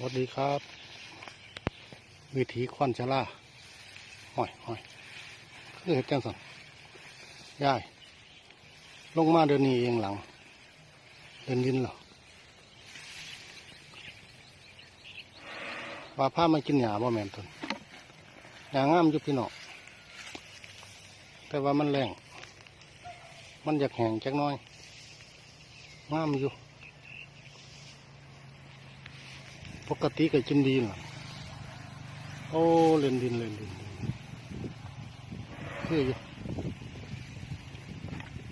สวัสดีครับ วิถีควันชะล่าห้อยห้อยคือเห็ดจังสันยายลงมาเดินนี้เองหลัง เดินดินเหรอว่าผ้ามากินหญ้าบ่แม่นตนหญ้างามอยู่พี่น้องแต่ว่ามันแรง มันอยากแห้งจักน้อยงามอยู่ ปกติก็กินดีน่ะโอ้เล่นดินเล่นดินคืออยู่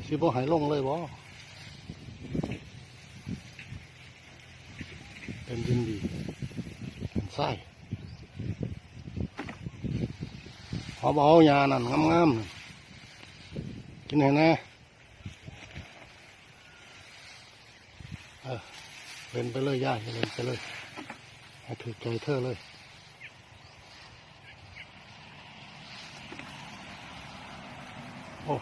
สิบ่หายลงเลยบ่เล่นดินดีเป็นไส้หอบเอายานั่นงามๆกินให้แน่เออเล่นไปเลยย่าเล่นไปเลย ถือใจเธอเลยโอ้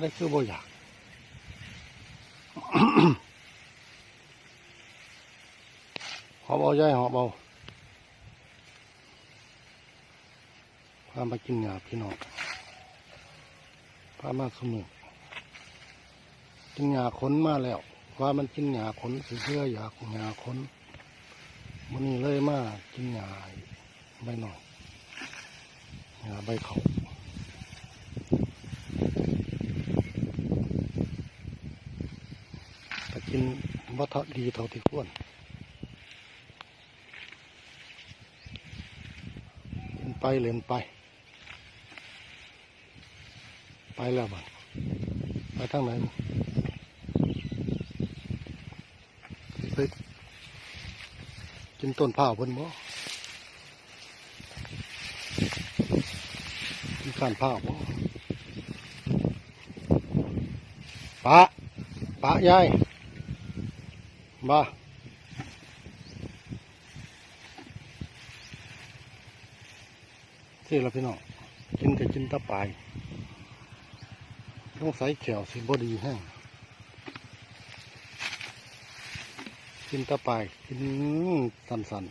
ได้คือบ่อยากหอบเอาย่ายหอบเอาพามากินหยาพี่น้องพามาสมุนกินหยาขนมาแล้ว ว่ามันกินหญ้าขนสิเชื่ออยากหญ้าขนมันนี่เลยมากกินหญ้าใบหน่อยหญ้าใบเขาแต่กินวัตดีเท่าที่ควรเล่นไปเล่นไป ไปแล้วบัดไปทางไหน ไปกินต้นผ้าเพิ่นบ่กินข้านผ้าบ่ปะปะยายมาที่เราพี่น้องกินแต่กินตะปายต้องใส่แขวสิบ่ดีแห้ง กินตะไปายกินสันสัน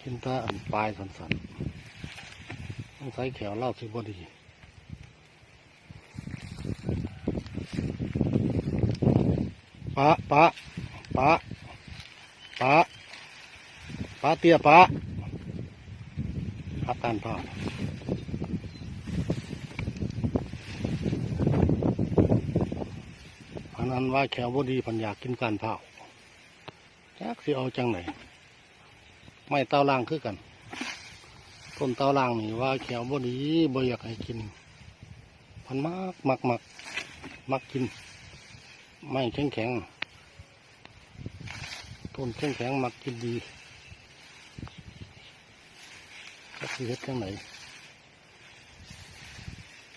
กินตาอันปลายสันสันต้องใส่แขวเล่าสิบดีปะปะปะปะปะเตี้ยปะพักการพ่อ อันนั้นว่าแขวบดีพันอยากกินการเผาจักสิเอาจังไหนไม่เต้าล่างคือกันต้นเต้าล่างนี่ว่าแขวบดีบ่อยากให้กินพันมากมักมักมักกิน ไม่แข็งแข็งต้นแข็งแข็งมักกินดีจักสิเฮ็ดจังไหน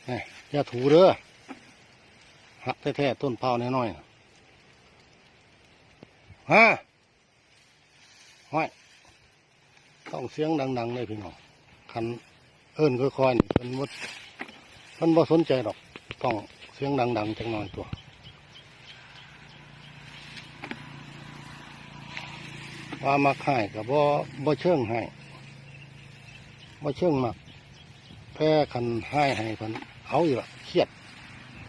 นี่อย่าถูเด้อ หักแท้ๆต้นเผาน้อยๆฮะห้อยต้องเสียงดังๆเลยพี่น้องคันเอิ้นค่อยๆนี่เป็นวัดมันบ่สนใจหรอกต้องเสียงดัง ๆจังหน่อยตัวว่ามาข่ายกับบ่บ่เชิงให้บ่เชิงมักแพ้คันให้ให้คันเอาอยู่ละเครียด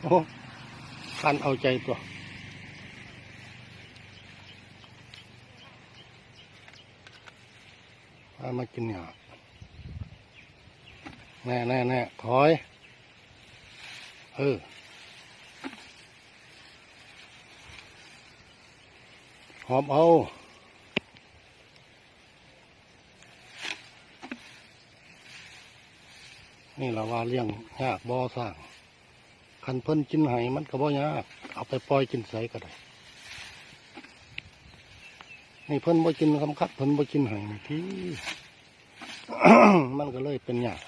โอ้ คันเอาใจตัวพามากินหยาแน่แน่แน่ถอย เออหอมเอานี่เราว่าเลี้ยงยากบ่อสร้าง คันเพิ่นกินไห้มันก็บ่ยากเอาไปปล่อยกินใสก็ได้นี่เพิ่นบ่กินคำคัดเพิ่นบ่กินไห้นี่ที่ มันก็เลยเป็นยาก